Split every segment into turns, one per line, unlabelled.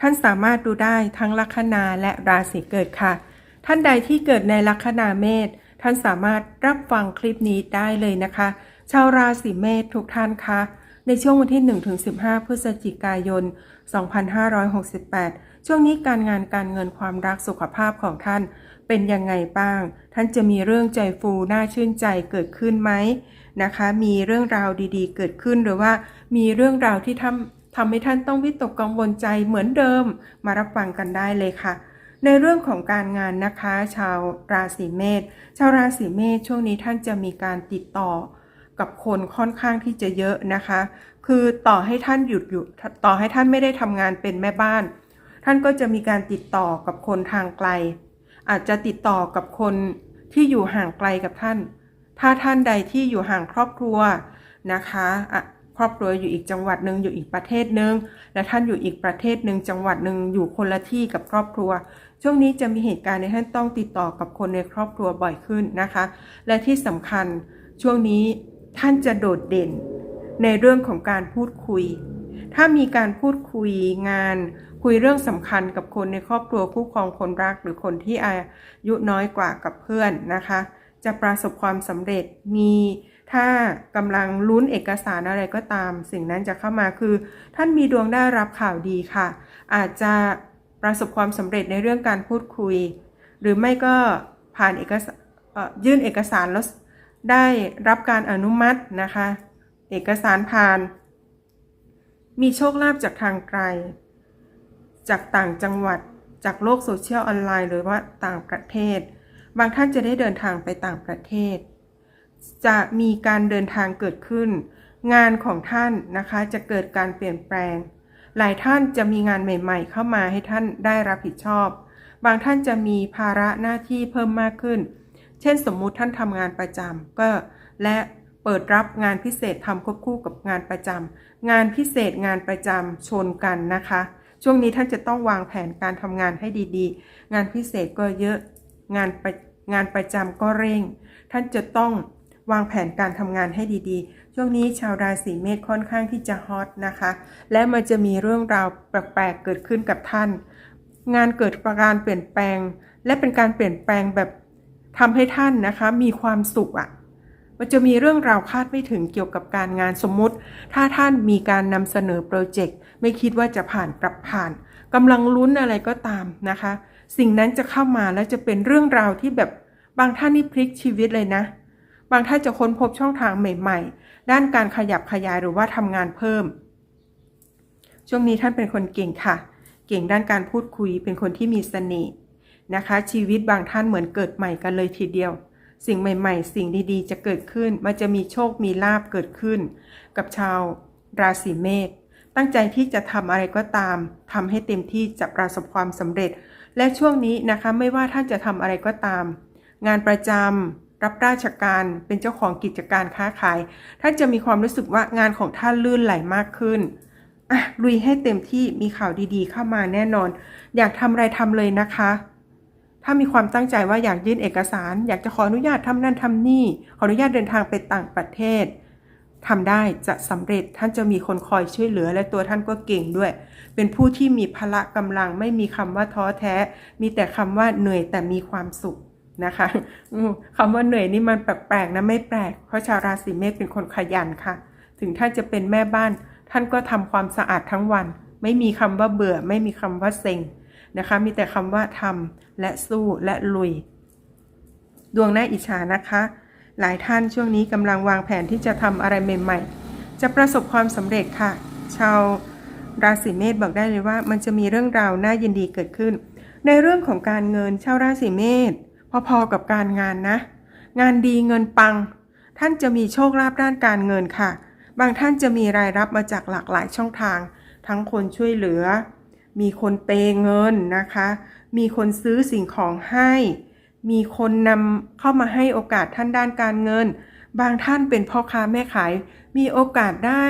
ท่านสามารถดูได้ทั้งลัคนาและราศีเกิดค่ะ ท่านใดที่เกิดในลัคนาเมษท่านสามารถรับฟังคลิปนี้ได้เลยนะคะ ชาวราศีเมษทุกท่านคะในช่วงวันที่ 1-15 พฤศจิกายน 2568 ช่วงนี้การงานการเงินความรักสุขภาพของท่านเป็นยังไงบ้าง ท่านจะมีเรื่องใจฟูน่าชื่นใจเกิดขึ้นไหมนะคะ มีเรื่องราวดีๆ เกิดขึ้นหรือว่ามีเรื่องราวที่ทำ ทำให้ท่านต้องวิตกกังวลใจเหมือนเดิมมารับฟังกันได้เลยค่ะ ในเรื่องของการงานนะคะ ชาวราศีเมษชาวราศีเมษช่วงนี้ท่านจะมีการติดต่อกับคนค่อนข้างที่จะเยอะนะคะ คือต่อให้ท่านหยุดอยู่ต่อให้ท่านไม่ได้ทำงานเป็นแม่บ้าน ท่านก็จะมีการติดต่อกับคนทางไกล อาจจะติดต่อกับคนที่อยู่ห่างไกลกับท่าน ถ้าท่านใดที่อยู่ห่างครอบครัวนะคะอะ รอบครัวอยู่อีกจังหวัดหนึ่งอยู่อีกประเทศหนึ่งและท่านอยู่อีกประเทศหนึ่งจังหวัดหนึ่งอยู่คนละที่กับครอบครัว ช่วงนี้จะมีเหตุการณ์ในท่านต้องติดต่อกับคนในครอบครัวบ่อยขึ้นนะคะ และที่สำคัญช่วงนี้ท่านจะโดดเด่น ในเรื่องของการพูดคุย ถ้ามีการพูดคุยงาน คุยเรื่องสำคัญกับคนในครอบครัวคู่ครองคนรัก หรือคนที่อายุน้อยกว่ากับเพื่อนนะคะ จะประสบความสำเร็จมีถ้ากำลังลุ้นเอกสารอะไรก็ตาม สิ่งนั้นจะเข้ามาคือ ท่านมีดวงได้รับข่าวดีค่ะ อาจจะประสบความสำเร็จในเรื่องการพูดคุย หรือไม่ก็ผ่านเอกสารเอ่ยื่นเอกสารแล้วได้รับการอนุมัตินะคะ เอกสารผ่าน มีโชคลาภจากทางไกล จากต่างจังหวัดจากโลกโซเชียลออนไลน์ หรือว่าต่างประเทศ บางท่านจะได้เดินทางไปต่างประเทศ จะมีการเดินทางเกิดขึ้น งานของท่านนะคะจะเกิดการเปลี่ยนแปลง หลายท่านจะมีงานใหม่ ๆ เข้ามาให้ท่านได้รับผิดชอบ บางท่านจะมีภาระหน้าที่เพิ่มมากขึ้น เช่นสมมุติท่านทำงานประจำก็และเปิดรับงานพิเศษทำควบคู่กับงานประจำงานพิเศษงานประจำชนกันนะคะ ช่วงนี้ท่านจะต้องวางแผนการทำงานให้ดีๆ งานพิเศษก็เยอะ งานประงานประจำก็เร่ง ท่านจะต้องวางแผนการทำงานให้ดีๆ ช่วงนี้ชาวราศีเมษค่อนข้างที่จะฮอตนะคะ และมันจะมีเรื่องราวแปลกๆเกิดขึ้นกับท่าน งานเกิดการเปลี่ยนแปลง และเป็นการเปลี่ยนแปลงแบบทำให้ท่านนะคะมีความสุขอะ่ะมันจะมีเรื่องราวคาดไม่ถึงเกี่ยวกับการงานสมมุติ ถ้าท่านมีการนำเสนอโปรเจกต์ไม่คิดว่าจะผ่านกลับผ่านกำลังลุ้นอะไรก็ตามนะคะ สิ่งนั้นจะเข้ามาแล้วจะเป็นเรื่องราวที่แบบบางท่านนี่พลิกชีวิตเลยนะ บางท่านจะค้นพบช่องทางใหม่ ๆ ด้านการขยับขยายหรือว่าทำงานเพิ่ม ช่วงนี้ท่านเป็นคนเก่งค่ะ เก่งด้านการพูดคุยเป็นคนที่มีเสน่ห์นะคะ ชีวิตบางท่านเหมือนเกิดใหม่กันเลยทีเดียว สิ่งใหม่ ๆ สิ่งดีๆ จะเกิดขึ้น มันจะมีโชคมีลาบเกิดขึ้น กับชาวราศีเมษตั้งใจที่จะทำอะไรก็ตามทำให้เต็มที่จะประสบความสำเร็จ และช่วงนี้นะคะไม่ว่าท่านจะทำอะไรก็ตาม งานประจำรับราชการเป็นเจ้าของกิจการค้าขาย ท่านจะมีความรู้สึกว่างานของท่านลื่นไหลมากขึ้นอะลุยให้เต็มที่มีข่าวดีๆ เข้ามาแน่นอน อยากทำอะไรทำเลยนะคะ ถ้ามีความตั้งใจว่าอยากยื่นเอกสาร อยากจะขออนุญาตทำนั่นทำนี่ ขออนุญาตเดินทางไปต่างประเทศ ทำได้จะสำเร็จท่านจะมีคนคอยช่วยเหลือและตัวท่านก็เก่งด้วย เป็นผู้ที่มีพละกำลังไม่มีคำว่าท้อแท้ มีแต่คำว่าเหนื่อยแต่มีความสุขนะคะคำว่าเหนื่อยนี่มันแปลกๆนะไม่แปลก เพราะชาวราศีเมษเป็นคนขยันค่ะ ถึงท่านจะเป็นแม่บ้าน ท่านก็ทำความสะอาดทั้งวัน ไม่มีคำว่าเบื่อ ไม่มีคำว่าเซ็งนะคะ มีแต่คำว่าทำและสู้และลุย ดวงหน้าอิจฉานะคะ หลายท่านช่วงนี้กำลังวางแผนที่จะทำอะไรใหม่ๆ จะประสบความสำเร็จค่ะ ชาวราศีเมษบอกได้เลยว่า มันจะมีเรื่องราวน่ายินดีเกิดขึ้น ในเรื่องของการเงินชาวราศีเมษพอๆกับการงานนะ งานดีเงินปัง ท่านจะมีโชคลาภด้านการเงินค่ะ บางท่านจะมีรายรับมาจากหลากหลายช่องทาง ทั้งคนช่วยเหลือ มีคนเปย์เงินนะคะ มีคนซื้อสิ่งของให้ มีคนนำเข้ามาให้โอกาสท่านด้านการเงิน บางท่านเป็นพ่อค้าแม่ขาย มีโอกาสได้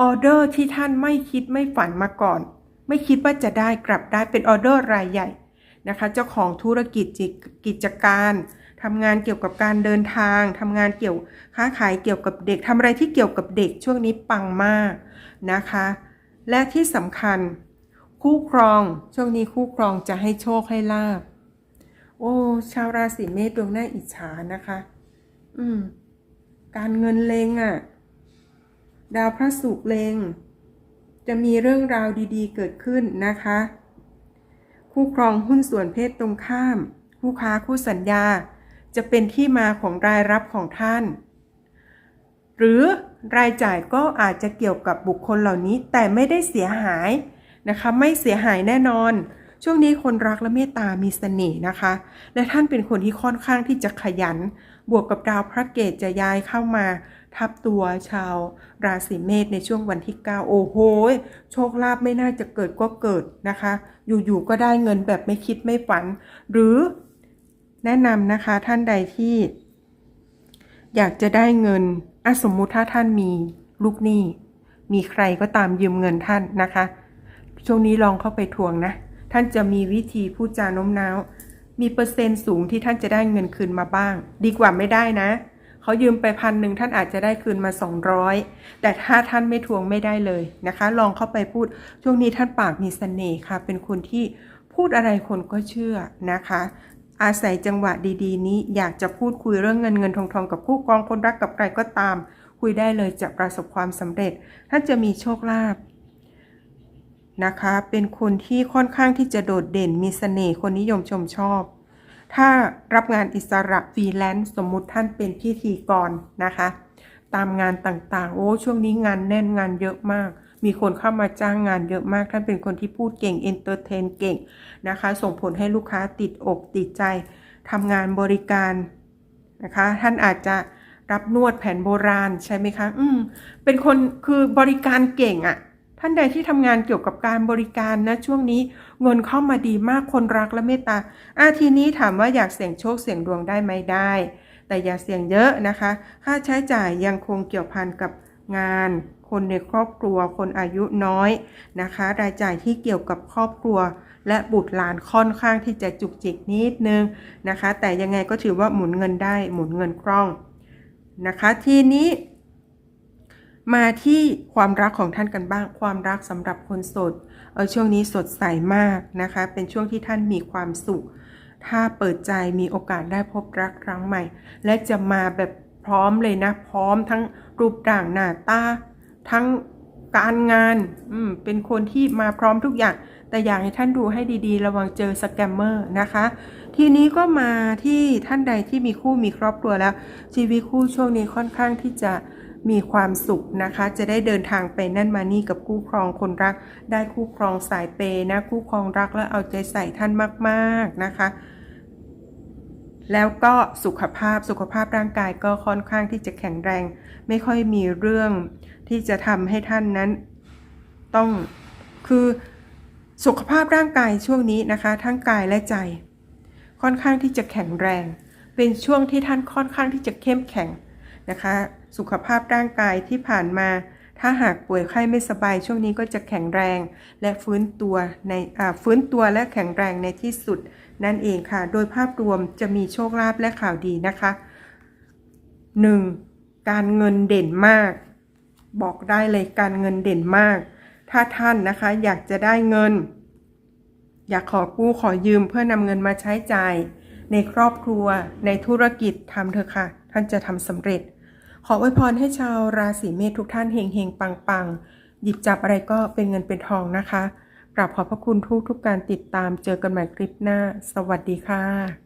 ออเดอร์ที่ท่านไม่คิดไม่ฝันมาก่อน ไม่คิดว่าจะได้กลับได้เป็นออเดอร์รายใหญ่นะคะเจ้าของธุรกิจกิจการทำงานเกี่ยวกับการเดินทางทำงานเกี่ยวค้าขายเกี่ยวกับเด็กทำอะไรที่เกี่ยวกับเด็กช่วงนี้ปังมากนะคะ และที่สำคัญ คู่ครองช่วงนี้คู่ครองจะให้โชคให้ลาบ โอ้ ชาวราศีเมษดวงหน้าอิจฉานะคะ อืม การเงินเลงอะ่ะ ดาวพระศุกร์เลง จะมีเรื่องราวดีๆ เกิดขึ้นนะคะ คู่ครองหุ้นส่วนเพศตรงข้าม คู่ค้าคู่สัญญา จะเป็นที่มาของรายรับของท่าน หรือรายจ่ายก็อาจจะเกี่ยวกับบุคคลเหล่านี้แต่ไม่ได้เสียหายนะคะ ไม่เสียหายแน่นอน ช่วงนี้คนรักและเมตตามีเสน่ห์นะคะ และท่านเป็นคนที่ค่อนข้างที่จะขยัน บวกกับดาวพระเกตจะย้ายเข้ามา ทับตัวชาวราศีเมษในช่วงวันที่ 9 โอ้โห โชคลาภไม่น่าจะเกิดก็เกิดนะคะ อยู่ๆก็ได้เงินแบบไม่คิดไม่ฝัน หรือแนะนำนะคะท่านใดที่ อยากจะได้เงินอสมมุติถ้าท่านมีลูกหนี้ มีใครก็ตามยืมเงินท่านนะคะ ช่วงนี้ลองเข้าไปทวงนะ ท่านจะมีวิธีพูดจาโน้มน้าว มีเปอร์เซ็นต์สูงที่ท่านจะได้เงินคืนมาบ้าง ดีกว่าไม่ได้นะ เขายืมไปพันหนึ่งท่านอาจจะได้คืนมา 200 แต่ถ้าท่านไม่ทวงไม่ได้เลยนะคะ ลองเข้าไปพูด ช่วงนี้ท่านปากมีเสน่ห์ค่ะ เป็นคนที่พูดอะไรคนก็เชื่อนะคะ อาศัยจังหวะดีๆ นี้อยากจะพูดคุยเรื่องเงินเงินทองทองกับคู่ครองคนรักกับใครก็ตาม คุยได้เลยจะประสบความสำเร็จ ท่านจะมีโชคลาภ นะคะ เป็นคนที่ค่อนข้างที่จะโดดเด่นมีเสน่ห์คนนิยมชมชอบ ถ้ารับงานอิสระฟรีแลนซ์สมมุติท่านเป็นพิธีกรนะคะ ตามงานต่างๆ โอ้ช่วงนี้งานแน่นงานเยอะมาก มีคนเข้ามาจ้างงานเยอะมาก ท่านเป็นคนที่พูดเก่งเอนเตอร์เทนเก่งนะคะ ส่งผลให้ลูกค้าติดอกติดใจทำงานบริการนะคะ ท่านอาจจะรับนวดแผนโบราณใช่ไหมคะ อืม เป็นคนคือบริการเก่งอะ่ะ ท่านใดที่ทำงานเกี่ยวกับการบริการนะช่วงนี้เงินเข้ามาดีมากคนรักและเมตตาอาทีนี้ถามว่าอยากเสี่ยงโชคเสี่ยงดวงได้ไหมได้ แต่อย่าเสี่ยงเยอะนะคะ ค่าใช้จ่ายยังคงเกี่ยวพันกับงาน คนในครอบครัว คนอายุน้อยนะคะ รายจ่ายที่เกี่ยวกับครอบครัว และบุตรหลานค่อนข้างที่จะจุกจิกนิดนึงนะคะ แต่ยังไงก็ถือว่าหมุนเงินได้หมุนเงินคล่องนะคะ ทีนี้ มาที่ความรักของท่านกันบ้าง ความรักสำหรับคนโสดเออช่วงนี้สดใสมากนะคะ เป็นช่วงที่ท่านมีความสุข ถ้าเปิดใจมีโอกาสได้พบรักครั้งใหม่ และจะมาแบบพร้อมเลยนะ พร้อมทั้งรูปร่างหน้าตา ทั้งการงานอืมเป็นคนที่มาพร้อมทุกอย่าง แต่อยากให้ท่านดูให้ดีๆ ระวังเจอสแกมเมอร์นะคะ ทีนี้ก็มาที่ท่านใดที่มีคู่มีครอบครัวแล้ว ชีวิตคู่ช่วงนี้ค่อนข้างที่จะ มีความสุขนะคะ จะได้เดินทางไปนั่นมานี่กับคู่ครองคนรัก ได้คู่ครองสายเปย์นะ คู่ครองรักแล้วเอาใจใส่ท่านมากๆนะคะ แล้วก็สุขภาพสุขภาพร่างกายก็ค่อนข้างที่จะแข็งแรง ไม่ค่อยมีเรื่องที่จะทำให้ท่านนั้น ต้องคือสุขภาพร่างกายช่วงนี้นะคะ ทั้งกายและใจ ค่อนข้างที่จะแข็งแรง เป็นช่วงที่ท่านค่อนข้างที่จะเข้มแข็ง นะคะ สุขภาพร่างกายที่ผ่านมา ถ้าหากป่วยไข้ไม่สบายช่วงนี้ก็จะแข็งแรง และฟื้นตัวในฟื้นตัวและแข็งแรงในที่สุด นั่นเองค่ะ โดยภาพรวมจะมีโชคลาภและข่าวดีนะคะ 1. การเงินเด่นมาก บอกได้เลยการเงินเด่นมาก ถ้าท่านนะคะอยากจะได้เงิน อยากขอกู้ขอยืมเพื่อนำเงินมาใช้จ่ายในครอบครัวในธุรกิจทำเถอะค่ะ ท่านจะทำสำเร็จ ขออวยพรให้ชาวราศีเมษทุกท่านเฮงเฮงปังปังหยิบจับอะไรก็เป็นเงินเป็นทองนะคะกราบขอบพระคุณทุกทุกการติดตามเจอกันใหม่คลิปหน้า สวัสดีค่ะ